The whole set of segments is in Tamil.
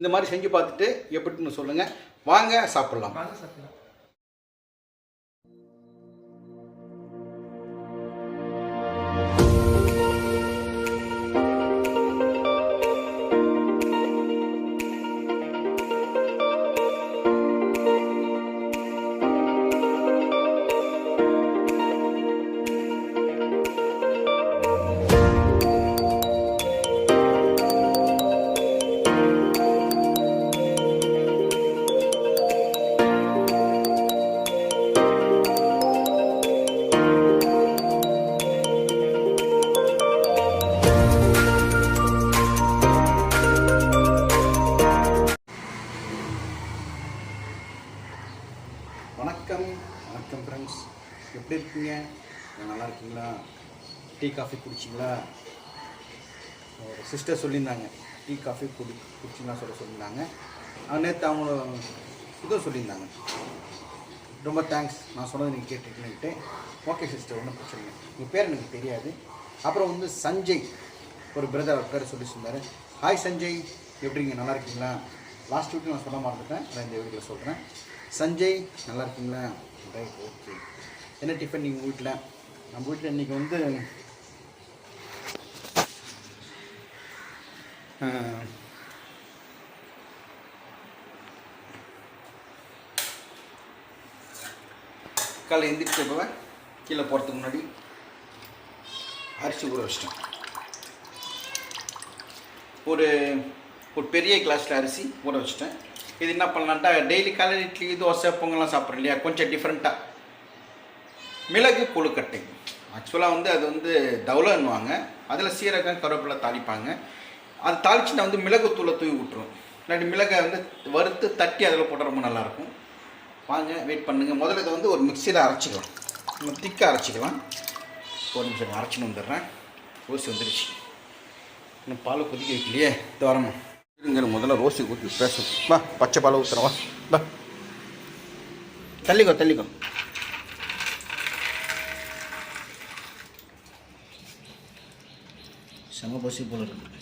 இந்த மாதிரி செஞ்சு பார்த்துட்டு எப்படின்னு சொல்லுங்கள் வாங்க சாப்பிட்லாம். வாங்க சாப்பிட்லாம். டீ காஃபி குடிச்சிங்களா? ஒரு சிஸ்டர் சொல்லியிருந்தாங்க. டீ காஃபி குடி குடிச்சிங்களா சொல்ல சொல்லியிருந்தாங்க. நேற்று அவங்க இதுவும் சொல்லியிருந்தாங்க. ரொம்ப தேங்க்ஸ் நான் சொன்னது நீங்கள் கேட்டுருக்கீங்கன்ட்டு ஓகே சிஸ்டர் ஒன்றும் பிரச்சனை இல்லை. உங்கள் பேர் எனக்கு தெரியாது. அப்புறம் வந்து சஞ்சய் ஒரு பிரதர் பேர் சொல்லி சொன்னார். ஹாய் சஞ்சய். எப்படிங்க நல்லா இருக்கீங்களா? லாஸ்ட் வீக் நான் சொல்ல மாட்டேன் நான் இந்த வீட்டில் சொல்கிறேன் சஞ்சய் நல்லா இருக்கீங்களா? ரைட் ஓகே என்ன டிஃபன் நீங்கள் வீட்டில்? நம்ம வீட்டில் இன்றைக்கி வந்து ஆஹ், காலைல எந்திரிச்ச கீழே போகிறதுக்கு முன்னாடி அரிசி ஊற வச்சிட்டேன். ஒரு ஒரு பெரிய கிளாஸில் அரிசி ஊற வச்சிட்டேன். இது என்ன பண்ணலான்ட்டா டெய்லி காலையில் இட்லி தோசை பொங்கல்லாம் சாப்பிட்றோம் இல்லையா? கொஞ்சம் டிஃப்ரெண்ட்டாக மிளகு கொழுக்கட்டை. ஆக்சுவலாக வந்து அது வந்து தவுலன்னுவாங்க அதில் சீரகம் கருவேப்பிலை தாளிப்பாங்க. அது தாளிச்சு நான் வந்து மிளகுத்தூளை தூவி விட்டுரும். இல்லாட்டி மிளகை வந்து வறுத்து தட்டி அதில் போட்டால் ரொம்ப நல்லாயிருக்கும். வாங்க வெயிட் பண்ணுங்கள் முதல்ல இதை வந்து ஒரு மிக்சியில் அரைச்சிக்கலாம். நம்ம திக்காக அரைச்சிக்கலாம். ஒரு நிமிஷம் அரைச்சின்னு வந்துடுறேன். ரோசி வந்துடுச்சு இன்னும் பால் கொதிக்க வைக்கலையே. இது வரணும் இருங்க முதல்ல ரோசி ஊற்றி பேசும் வா பச்சை பால் ஊற்றுறவா வா வா. தள்ளிக்கோ தள்ளிக்கோ. செம பசி போல இருக்கு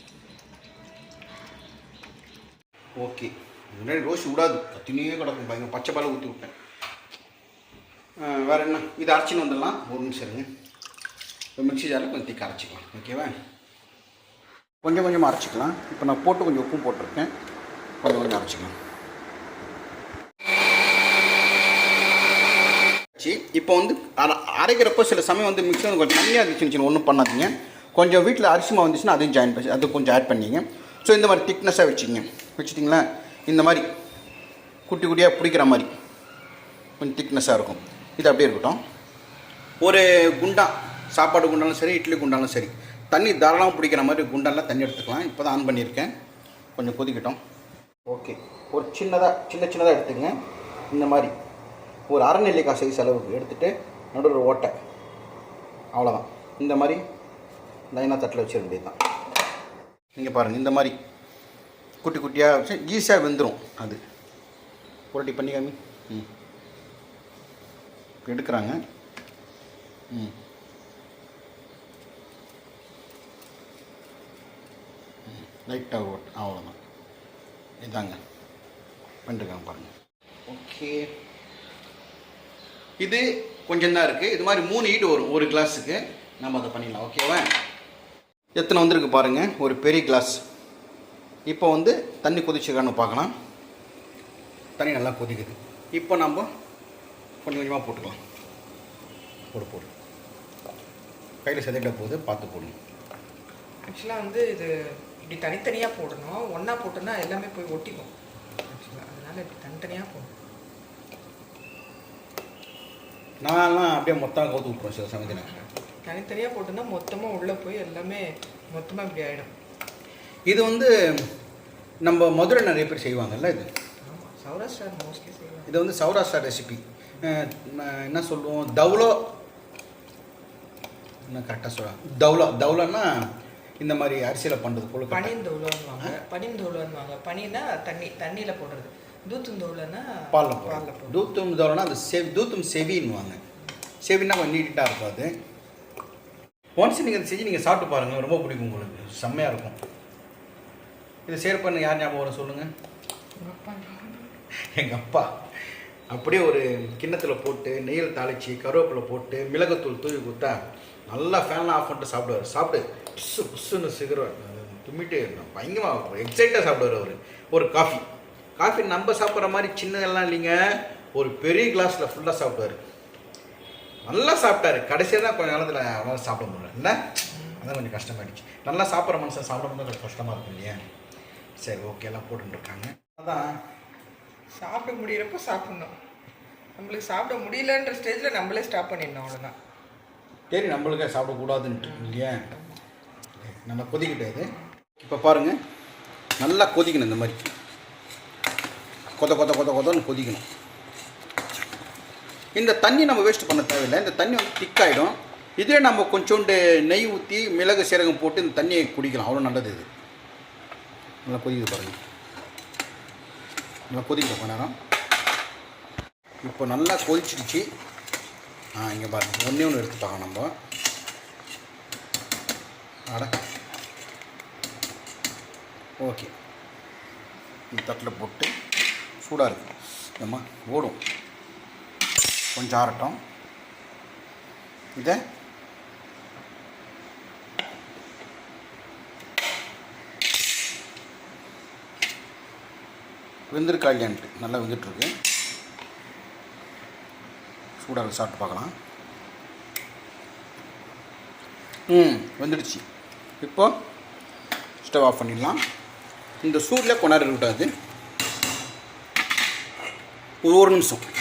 ஓகே முன்னாடி ரோஸ் விடாது. கத்தினே கிடக்கும். பயங்கர பச்சை பால் ஊற்றி விட்டேன். வேறு என்ன? இது அரைச்சின்னு வந்துடலாம். ஒரு நிமிஷம் இருங்க. இப்போ மிக்ஸி ஜாரில் கொஞ்சம் திக்க அரைச்சிக்கலாம். ஓகேவா கொஞ்சம் கொஞ்சமாக அரைச்சிக்கலாம். இப்போ நான் போட்டு கொஞ்சம் உப்பும் போட்டிருக்கேன். கொஞ்சம் கொஞ்சம் அரைச்சிக்கலாம். சரி இப்போ வந்து அரை- அரைக்கிறப்போ சில சமயம் வந்து மிக்ஸி வந்து கொஞ்சம் தண்ணியாக இருந்துச்சுன்னு ஒன்றும் பண்ணாதீங்க. கொஞ்சம் வீட்டில் அரிசி மாவு வந்துச்சுன்னா அதையும் ஜாயின் பண்ணி அது கொஞ்சம் ஆட் பண்ணிங்க. ஸோ இந்த மாதிரி திக்னஸாக வச்சுங்க வச்சுட்டிங்களா? இந்த மாதிரி குட்டி குட்டியாக பிடிக்கிற மாதிரி. கொஞ்சம் திக்னஸாக இருக்கும். இது அப்படியே இருக்கட்டும். ஒரு குண்டா சாப்பாடு குண்டாலும் சரி இட்லி குண்டாலும் சரி தண்ணி தாராளமாக பிடிக்கிற மாதிரி குண்டாலாம் தண்ணி எடுத்துக்கலாம். இப்போ தான் ஆன் பண்ணியிருக்கேன். கொஞ்சம் கொதிக்கட்டும். ஓகே ஒரு சின்னதாக சின்ன சின்னதாக எடுத்துங்க. இந்த மாதிரி ஒரு அரை நெல்லிக்காய் சைஸ் அளவுக்கு எடுத்துகிட்டு நடுவில் ஓட்டை. அவ்வளோதான் இந்த மாதிரி லைனாக தட்டில் வச்சிட வேண்டியது தான் நீங்கள் பாருங்கள் இந்த மாதிரி குட்டி குட்டியாக வச்சு ஈஸியாக வெந்துடும் அது. புரட்டி பண்ணி காமி. ம். எடுக்கிறாங்க. ம். லைட்டாக ஓட் அவ்வளோதான் இதாங்க. பண்ணிருக்காங்க பாருங்கள் ஓகே. இது கொஞ்சம் தான் இருக்குது இது மாதிரி மூணு ஈடு வரும். ஒரு கிளாஸுக்கு நம்ம அதை பண்ணிடலாம். ஓகேவா எத்தனை வந்திருக்கு பாருங்கள் ஒரு பெரிய கிளாஸ் இப்போ வந்து தண்ணி கொதிச்சுக்கான்னு பார்க்கலாம். தண்ணி நல்லா கொதிக்குது. இப்போ நம்ம கொஞ்சம் கொஞ்சமாக போட்டுக்கலாம். போடு போடு. கையில் செதைக்கிட்ட போது பார்த்து போடுங்க ஆக்சுவலாக வந்து இது இப்படி தனித்தனியாக போடணும். ஒன்றா போட்டோம்னா எல்லாமே போய் ஒட்டிக்கும். ஆக்சுவலாக அதனால இப்படி தனித்தனியாக போடணும். நான்லாம் அப்படியே மொத்தம் கவுத்து விட்ருவோம் சில சமயத்தில். தனித்தனியாக போட்டோம்னா மொத்தமாக உள்ளே போய் எல்லாமே மொத்தமாக இப்படி ஆகிடும் இது வந்து நம்ம மதுரை நிறைய பேர் செய்வாங்கல்ல இது? சௌராஷ்டிரா மோஸ்ட்லி செய்வாங்க. இது வந்து சௌராஷ்டிரா ரெசிபி என்ன சொல்லுவோம்? தவுலோ என்ன கரெக்டாக சொல்ல தவுலா தவுலான்னா இந்த மாதிரி அரிசியில் பண்ணுறது போல பனிந்தோலன்னுவாங்க பனிந்தோலன்னுவாங்க பனின்னா தண்ணி தண்ணியில் போடுறது. தூத்துந்தோலன்னா பாலில் பாலில் போடுறது. தூத்தும் தவுலனா அது செவ் தூத்தும் செவின்னுவாங்க. செவின்னா கொஞ்சம் நீட்டாக இருக்கும் அது. ஒன்ஸ் நீங்கள் அதை செஞ்சு நீங்கள் சாப்பிட்டு பாருங்கள் ரொம்ப பிடிக்கும் உங்களுக்கு. செம்மையாக இருக்கும். இதை ஷேர் பண்ண யார் ஞாபகம் வரும் சொல்லுங்கள் எங்கள் அப்பா அப்படியே ஒரு கிண்ணத்தில் போட்டு நெய்யில் தாளித்து கருவேப்பிலை போட்டு மிளகுத்தூள் தூவி கொடுத்தா நல்லா ஃபேன்லாம் ஆஃப் பண்ணிட்டு சாப்பிடுவார். சாப்பிட்டு புஸ்ஸு புஸ்ஸுன்னு சிகருவார் தும்மிட்டு பயங்கரமாக எக்ஸைட்டாக சாப்பிடுவார் அவர். ஒரு காஃபி காஃபி நம்ம சாப்பிட்ற மாதிரி சின்னதெல்லாம் இல்லைங்க. ஒரு பெரிய கிளாஸில் ஃபுல்லாக சாப்பிடுவார். நல்லா சாப்பிட்டாரு. கடைசியாக தான் கொஞ்ச நேரத்தில் அவரால் சாப்பிட முடியல. என்ன? அதான் கொஞ்சம் கஷ்டமாயிடுச்சு. நல்லா சாப்பிட்ற மனுஷன் சாப்பிட முடியாது கொஞ்சம் கஷ்டமாக இருக்கும் இல்லையா? சரி ஓகே எல்லாம் போட்டுருக்காங்க அதான். சாப்பிட முடியிறப்ப சாப்பிடணும். நம்மளுக்கு சாப்பிட முடியலன்ற ஸ்டேஜில் நம்மளே ஸ்டாப் பண்ணிடணும் அவ்வளோதான் சரி நம்மளுக்கே சாப்பிடக்கூடாதுன்ட்டு இல்லையா? நல்லா கொதிக்கிட்டு இப்போ பாருங்கள் நல்லா கொதிக்கணும் இந்த மாதிரி. கொத கொத கொத கொதன்னு கொதிக்கணும். இந்த தண்ணி நம்ம வேஸ்ட் பண்ண தேவையில்லை. இந்த தண்ணி வந்து திக்காயிடும் இதே நம்ம கொஞ்சோண்டு நெய் ஊற்றி மிளகு சீரகம் போட்டு இந்த தண்ணியை குடிக்கலாம். அவ்வளோ நல்லது இது. நல்லா கொதிக்குது பாருங்கள் நல்லா கொதிக்கணும் கொஞ்ச நேரம். இப்போ நல்லா கொதிச்சிடுச்சு. ஆ இங்கே பாருங்க. ஒன்றே ஒன்று எடுத்து நம்ம. அட. ஓகே. இந்த தட்டில் போட்டு சூடாக இருக்கு. ஏம்மா ஓடும். கொஞ்சம் ஆறட்டும். இதை. வெந்திருக்கா இல்லையான்ட்டு நல்லா வெந்துட்டுருக்கு. சூடாக சாப்பிட்டு பார்க்கலாம். ம் வந்துடுச்சு. இப்போ ஸ்டவ் ஆஃப் பண்ணிடலாம். இந்த சூடில் கொண்டாட விடாது ஒரு ஒரு நிமிஷம்.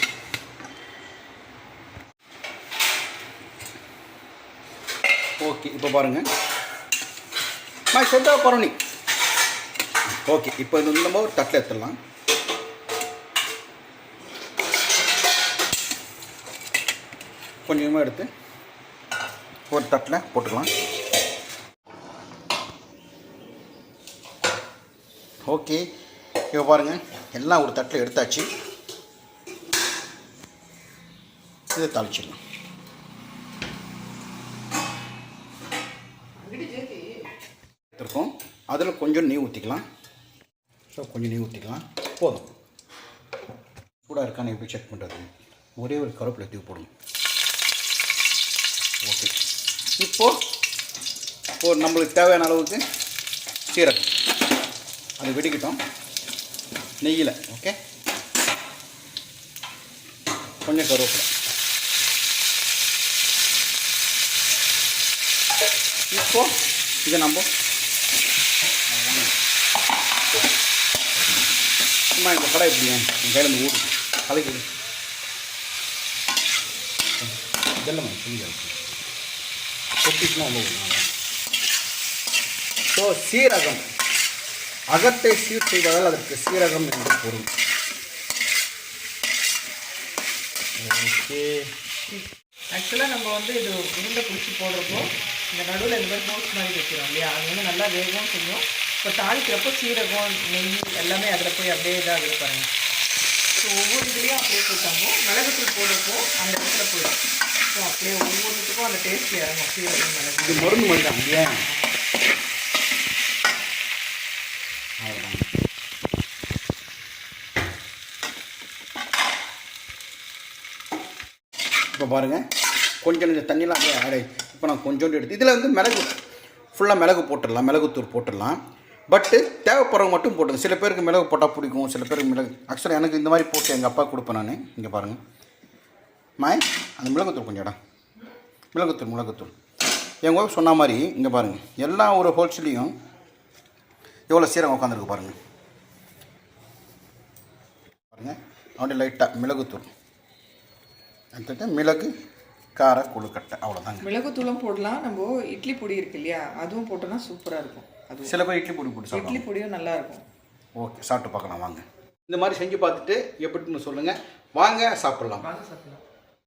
ஓகே இப்போ பாருங்கள் மை செட்டா பரணி. ஓகே இப்போ இது வந்து நம்ம ஒரு தட்டில் எடுத்துடலாம். கொஞ்சமாக எடுத்து ஒரு தட்டில் போட்டுக்கலாம். ஓகே இப்போ பாருங்கள் எல்லாம் ஒரு தட்டில் எடுத்தாச்சு. இதை தாளிச்சிடலாம். அதில் கொஞ்சம் நெய் ஊற்றிக்கலாம் ஸோ கொஞ்சம் நெய் ஊற்றிக்கலாம் போதும். சூடாக இருக்கான்னு எப்படி செக் பண்ணுறது ஒரே ஒரு கருவேப்பிலை தூவி போடுங்க ஓகே இப்போது ஒரு நம்மளுக்கு தேவையான அளவுக்கு சீரகம். அது வெடிக்கட்டும். நெய்யில் ஓகே கொஞ்சம் கருவேப்பிலை. இப்போது இதை நம்ம அம்மா இந்த கடை எப்படிங்க என் கையில் இருந்து ஊடு. கலைக்குது இதெல்லாம் புரிஞ்சு கொட்டிட்டுனா உள்ள ஸோ சீரகம். அகத்தை சீர் செய்வதால் அதற்கு சீரகம் என்று பொருள். ஓகே ஆக்சுவலாக நம்ம வந்து இது உருண்டை பிடிச்சி போடுறப்போ இந்த நடுவில் இந்த மாதிரி ஹோல்ஸ் மாதிரி வைக்கிறோம் இல்லையா? அது வந்து நல்லா வேகவும் செய்யும். இப்போ தாளிக்கிறப்போ சீரகம் நெய் எல்லாமே அதில் போய் அப்படியே இதாக இருப்பாங்க ஸோ ஒவ்வொரு இதுலேயும் அப்படியே போட்டாங்க. மிளகுத்தூள் போடுறப்போ அந்த இடத்துல போயிடும். ஸோ அப்படியே ஒவ்வொன்றுத்துக்கும் அந்த டேஸ்ட் இறங்கும் சீரகம் மிளகு. இது மருந்து மாதிரி தான் இல்லையா? இப்போ பாருங்கள் கொஞ்சம் இந்த தண்ணியெலாம் அப்படியே ஆடை இப்போ நான் கொஞ்சோண்டு எடுத்து இதில் வந்து மிளகு ஃபுல்லாக மிளகு போட்டுடலாம் மிளகுத்தூள் போட்டுடலாம். பட்டு தேவைப்படுறவங்க மட்டும் போட்டுங்க சில பேருக்கு மிளகு போட்டால் பிடிக்கும் சில பேருக்கு மிளகு. ஆக்சுவலாக எனக்கு இந்த மாதிரி போட்டு எங்கள் அப்பா கொடுப்பேன் நான். இங்கே பாருங்கள் மாய் அந்த மிளகுத்தூள் கொஞ்சம் இடம் மிளகுத்தூள் மிளகுத்தூள். எங்கள் ஒய்ஃப் சொன்ன மாதிரி இங்கே பாருங்கள் எல்லா ஒரு ஹோல்சேலையும் எவ்வளோ சீரகம் உட்காந்துருக்கு பாருங்கள் பாருங்கள் அப்படியே லைட்டாக மிளகுத்தூள். எடுத்துட்டு மிளகு கார கொழுக்கட்டை. அவ்வளோதாங்க மிளகுத்தூளும் போடலாம். நம்ம இட்லி பொடி இருக்கு இல்லையா? அதுவும் போட்டோன்னா சூப்பராக இருக்கும். அது சில பேர் இட்லி பொடி போட்டு சாப்பிடுவாங்க. இட்லி பொடியும் நல்லா இருக்கும் ஓகே சாப்பிட்டு பார்க்கலாம் வாங்க. இந்த மாதிரி செஞ்சு பார்த்துட்டு எப்படின்னு சொல்லுங்கள் வாங்க சாப்பிட்லாம். வாங்க சாப்பிடலாம்.